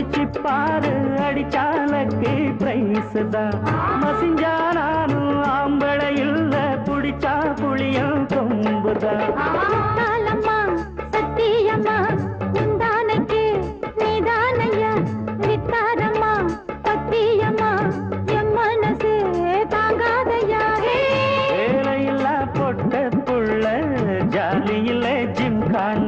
பிடிச்சு பாரு அடிச்சாலக்கு பிரைஸ் தான் மசிஞ்சா நானும் ஆம்பளை இல்ல புடிச்சா புளியும் கொம்புதான் சத்தியம்மா உந்தானக்கு நீதானையா? நித்தாரம்மா பத்தியம்மா என் ஜிம்கான்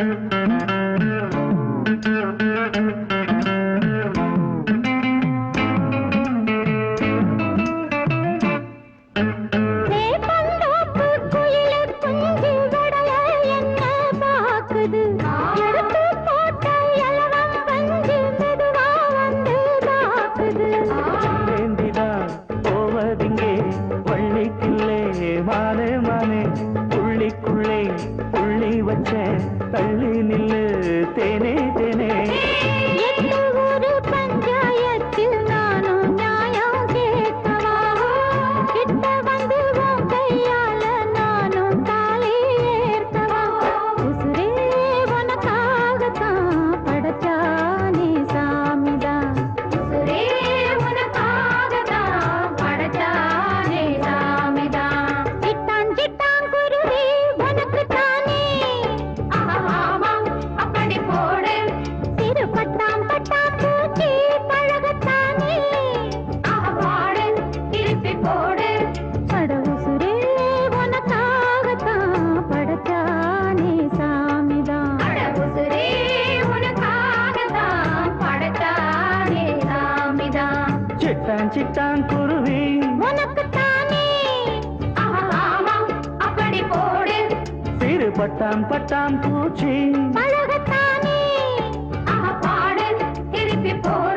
Thank you. புள்ளி வச்சேன் தள்ளி நில்லு தேனே சிட்டான் குருவி உனக்குத்தானே. ஆமா அப்படி போடு. சிறு பட்டான் பட்டான் பூச்சி. பழகத்தானே. பாடு திருப்பி போ.